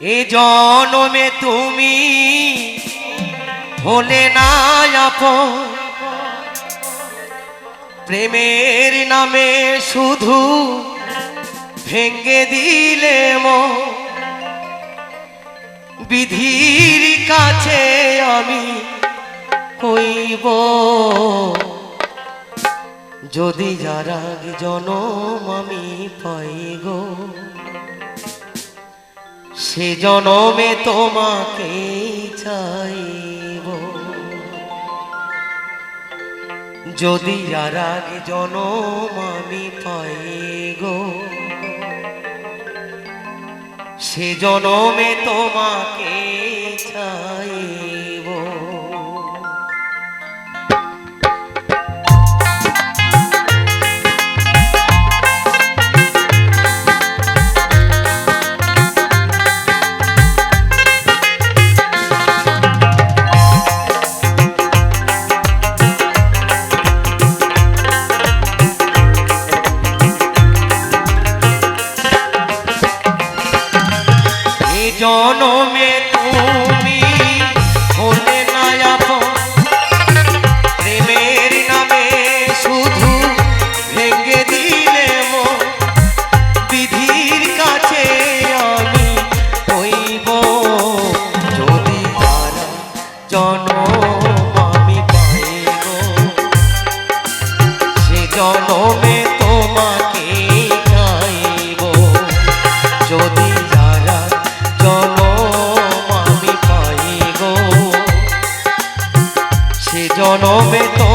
এ জনমে তুমি হলে না প্রেমের নামে শুধু ভেঙ্গে দিলে মন। বিধির কাছে আমি কইব যদি যারা জনম আমি পাই গো সে জনমে তোমাকে চাইব। যদি আর আগে জনম আমি পাই গো সে জনমে তোমাকে চাইব। আমি পাইব সে জনমে তোমাকে চাইব যদি যারা জনম তোমাকে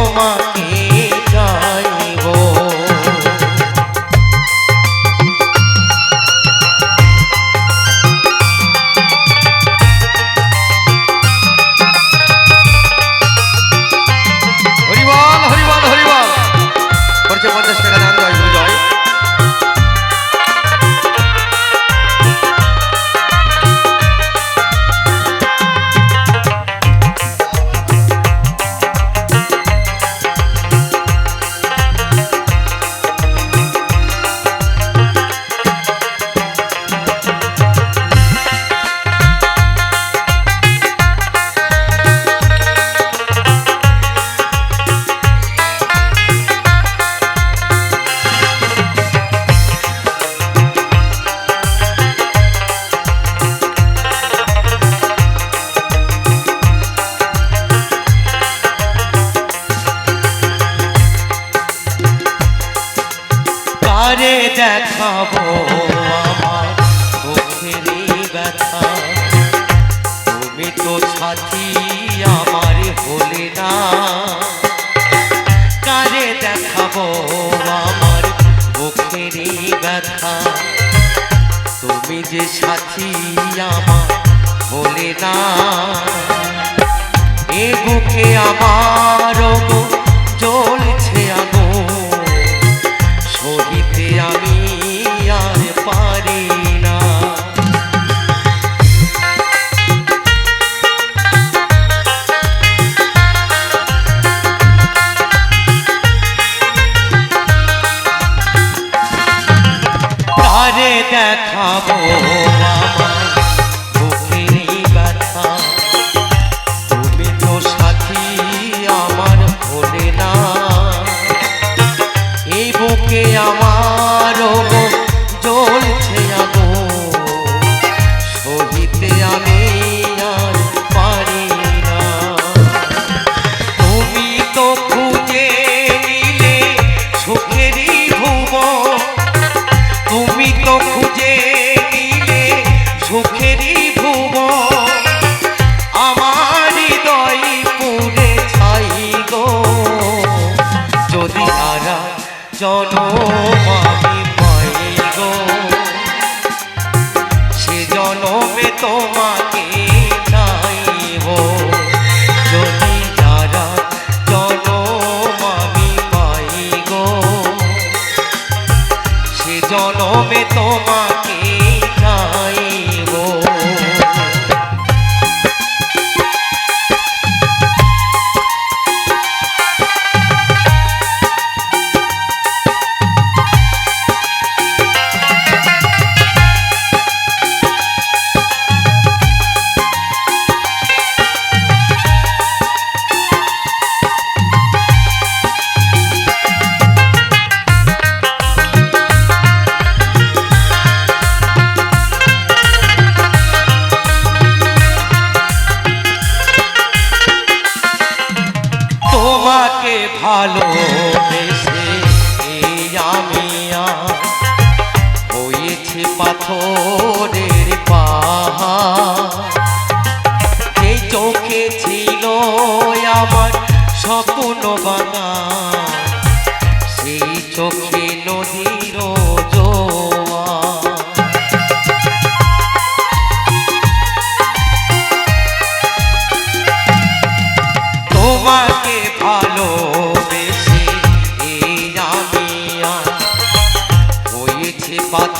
তো সাথী আমার হলে না। কারে দেখাবো আমার মুখেরই ব্যথা? তুমি যে সাথী আমার হলে না। এ বুকে আমার জ্বলছে দেখাবো জনম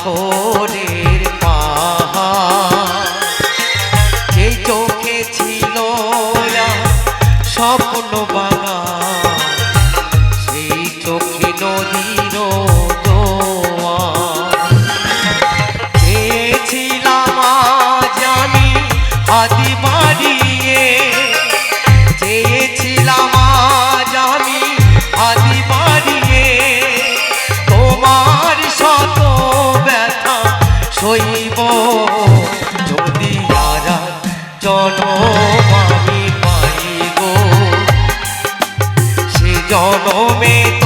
ভোরে জনমে তো